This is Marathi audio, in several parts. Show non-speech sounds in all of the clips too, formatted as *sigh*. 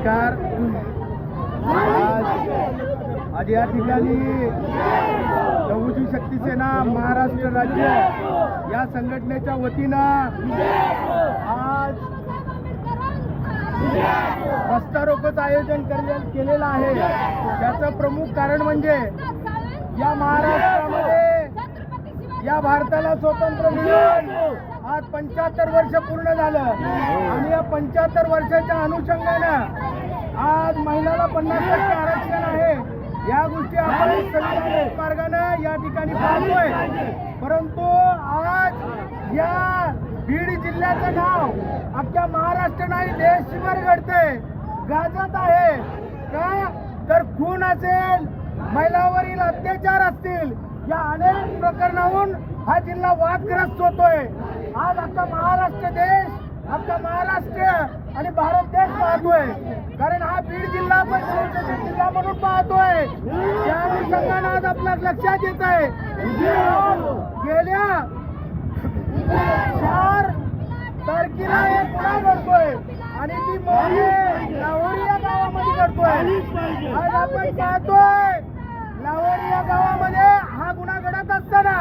नमस्कार. आज आज या ठिकाणी लघुजी शक्ती सेना महाराष्ट्र राज्य या संघटनेच्या वतीनं आज रस्तारोकोचं आयोजन करण्यात केलेलं आहे. त्याचं प्रमुख कारण म्हणजे या महाराष्ट्रामध्ये या भारताला स्वातंत्र्य मिळून आज पंच्याहत्तर वर्ष पूर्ण झालं. आणि या पंच्याहत्तर वर्षाच्या अनुषंगानं आज महिलाला पन्नास टक्के आरक्षण आहे. या गोष्टी आपण संविधानिक मार्गानं या ठिकाणी पाहतोय. परंतु आज या बीड जिल्ह्याचं नाव अख्ख्या महाराष्ट्र नाही देशभर घडते गाजत आहे. का? तर खून असेल महिलावरील अत्याचार असतील या अनेक प्रकरणाहून हा जिल्हा वादग्रस्त होतोय. आज अख्खा महाराष्ट्र देश आपला महाराष्ट्र आणि भारत देश पाहतोय कारण हा बीड जिल्हा पण शिवसेनेचा जिल्हा म्हणून पाहतोय त्या अनुषंगानं आज आपल्या लक्षात येत आहे. गेल्या चार तारखेला एक गुन्हा घडतोय? आणि ती मोठी लाहोरी या गावामध्ये घडतोय. आज आपण पाहतोय लाहोरी या गावामध्ये हा गुन्हा घडत असताना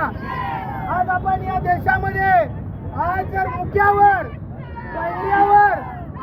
आज आपण या देशामध्ये आज जर मुख्यावर पहिल्यावर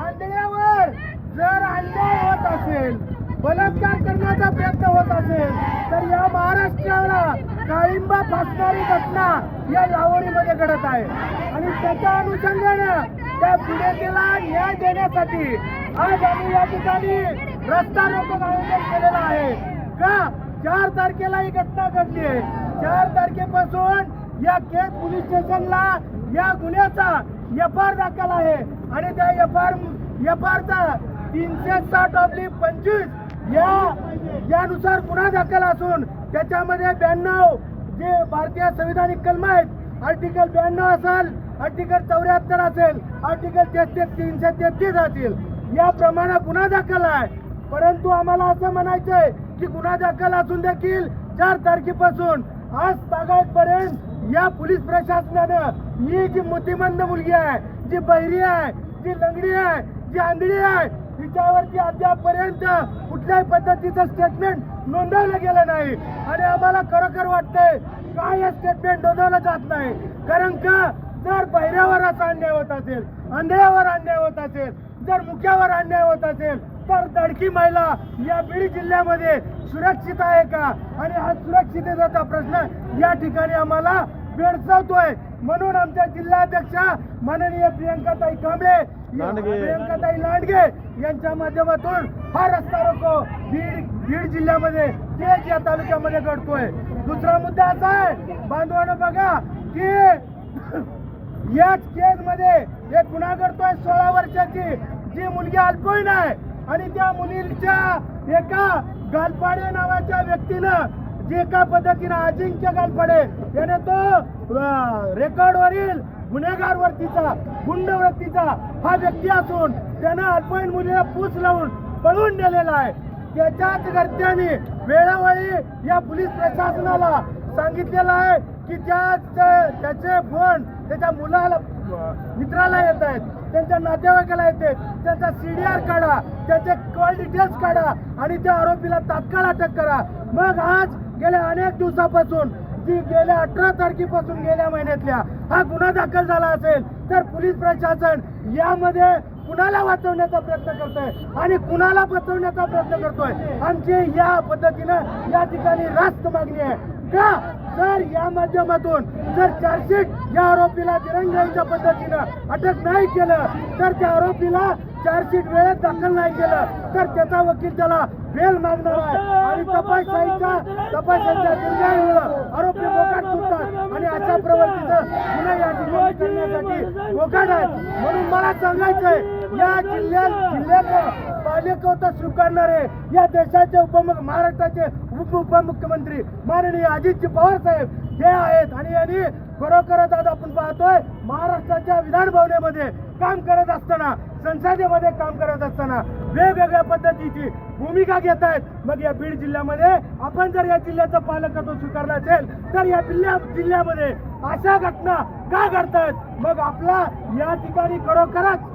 आंधळ्यावर जर अन्याय होत असेल. बलात्कार करण्याचा प्रयत्न होत असेल तर या महाराष्ट्राला काळिंबा फासणारी घटना या लावणीमध्ये घडत आहे. आणि त्याच्या अनुषंगानं त्या पीडितेला न्याय देण्यासाठी आज आम्ही या ठिकाणी रस्ता रोको आयोजन केलेला आहे. का? चार तारखेला ही घटना घडली आहे. चार तारखेपासून या केस पोलीस स्टेशनला या गुन्ह्याचा एफ आर दाखल आहे. आणि त्या एफ आर एफ आरचा तीनशे साठ ऑब्लिक पंचवीस. या यानुसार गुन्हा दाखल असून त्याच्यामध्ये ब्याण्णव जे भारतीय संविधानिक कलम आहेत आर्टिकल ब्याण्णव असेल आर्टिकल चौऱ्याहत्तर असेल आर्टिकल तेहतीस तीनशे तेहतीस असेल. याप्रमाणे गुन्हा दाखल आहे. परंतु आम्हाला असं म्हणायचं आहे की गुन्हा दाखल असून देखील चार तारखेपासून आज तागायतपर्यंत या पोलीस प्रशासनानं ही जी मोतीमंद मुलगी आहे जी बहिरी आहे जी लंगडी आहे जी आंधळी आहे तिच्यावरती अद्यापपर्यंत कुठल्याही पद्धतीचं स्टेटमेंट नोंदवलं गेलं नाही. आणि आम्हाला खरोखर वाटतंय काय हे स्टेटमेंट नोंदवलं जात नाही. कारण का जर बहिऱ्यावर असा अन्याय होत असेल आंधळ्यावर अन्याय होत असेल जर मुख्यावर अन्याय होत असेल तर दडकी महिला या बीड जिल्ह्यामध्ये सुरक्षित आहे का? आणि हा सुरक्षिततेचा प्रश्न या ठिकाणी आम्हाला भेडसावतोय. म्हणून आमच्या जिल्हाध्यक्षा माननीय प्रियंकाताई कांबळे. प्रियंकाताई लांडगे यांच्या माध्यमातून हा रस्ता रोको. बीड बीड जिल्ह्यामध्ये तेज या तालुक्यामध्ये घडतोय. दुसरा मुद्दा असा आहे बांधवानं बघा की *coughs* याच केस मध्ये एक गुन्हा घडतोय सोळा वर्षाची. जी मुलगी अल्पवयीन आहे आणि त्या मुलीच्या एका गालपाडे नावाच्या व्यक्तीनं जे का पद्धतीनं अजिंक्य गालपाडे याने तो रेकॉर्डवरील गुन्हेगार वरतीचा गुंड हा व्यक्ती असून त्यानं अल्पवयीन मुलीला पूस लावून पळून नेलेला आहे. त्याच्याच घरच्यांनी वेळोवेळी या पोलीस प्रशासनाला सांगितलेलं आहे की त्या त्या- त्याचे फोन त्याच्या मुलाला मित्राला येत आहेत त्यांच्या नातेवाईकाला येते त्यांचा आर काढा त्याचे कॉल डिटेल्स काढा आणि त्या आरोपीला तात्काळ अटक करा. मग आज गेल्या अनेक दिवसापासून जी गेल्या अठरा तारखेपासून गेल्या महिन्यातल्या हा गुन्हा दाखल झाला असेल तर पोलीस प्रशासन यामध्ये कुणाला वाचवण्याचा प्रयत्न करतोय आणि कुणाला बचवण्याचा प्रयत्न करतोय? आमची या पद्धतीनं या ठिकाणी रास्त मागणी आहे. का? जर या माध्यमातून जर चार्जशीट या आरोपीला दिरंगाईच्या पद्धतीनं अटक नाही केलं तर त्या आरोपीला चार्जशीट वेळेत दाखल नाही केलं तर त्याचा वकील त्याला बेल मागणार आहे. आणि तपासाईच्या तपासाच्या निर्णयामुळं आरोपी मोकाट सुटतात आणि अशा प्रवृत्तीचं गुन्हा या ठिकाणी करण्यासाठी मोकाट आहे म्हणून मला सांगायचंय या जिल्ह्यात जिल्ह्यात पालिकवता स्वीकारणारे या देशाचे उपमुख महाराष्ट्राचे उप उपमुख्यमंत्री माननीय अजितजी पवार साहेब हे आहेत. आणि यांनी खरोखरच आज आपण पाहतोय महाराष्ट्राच्या विधान भवनेमध्ये काम करत असताना संसदेमध्ये काम करत असताना वेगवेगळ्या पद्धतीची भूमिका घेत आहेत. मग या बीड जिल्ह्यामध्ये आपण जर या जिल्ह्याचं पालकत्व स्वीकारलं असेल तर या जिल्ह्या जिल्ह्यामध्ये अशा घटना का घडतायत मग आपला या ठिकाणी खरोखरच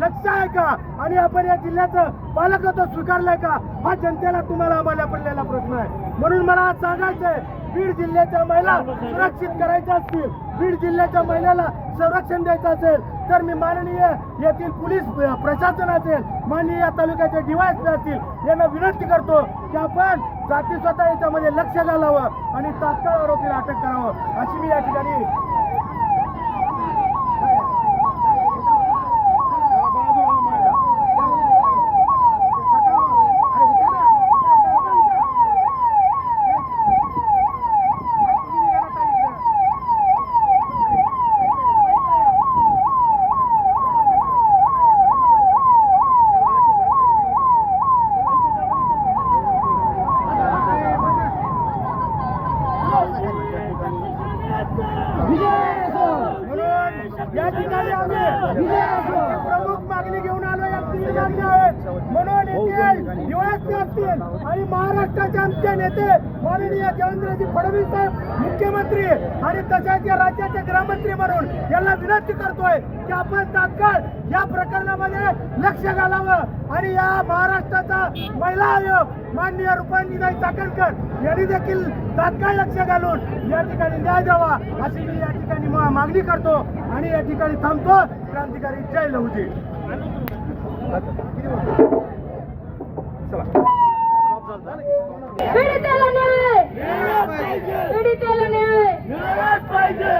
लक्ष आहे का? आणि आपण या जिल्ह्याचं पालकत्व स्वीकारलंय का? हा जनतेला तुम्हाला आम्हाला पडलेला प्रश्न आहे. म्हणून मला आज सांगायचंय बीड जिल्ह्याच्या महिला सुरक्षित करायच्या असतील बीड जिल्ह्याच्या महिलाला संरक्षण द्यायचं असेल तर मी माननीय येथील पोलीस प्रशासन असेल माननीय या तालुक्याचे डीवायस असतील यांना विनंती करतो की आपण जाती स्वतः याच्यामध्ये लक्ष घालावं आणि तात्काळ आरोपीला अटक करावं अशी मी या ठिकाणी आम्ही प्रमुख मागणी घेऊन आलो या तीन मागण्या आहेत म्हणून येथील आणि महाराष्ट्राचे आमचे नेते माननीय देवेंद्रजी फडणवीस साहेब मुख्यमंत्री आणि तशाच या राज्याचे गृहमंत्री म्हणून यांना विनंती करतोय की आपण तात्काळ या प्रकरणामध्ये लक्ष घालावं आणि या महाराष्ट्राचा महिला आयोग माननीय रुपांनीताई चाकणकर यांनी देखील तात्काळ लक्ष घालून या ठिकाणी न्याय द्यावा अशी मी या ठिकाणी मागणी करतो आणि या ठिकाणी थांबतो. क्रांतिकारी जय लहुजी. पीडितेला न्याय पीडितेला न्याय मिळालाच पाहिजे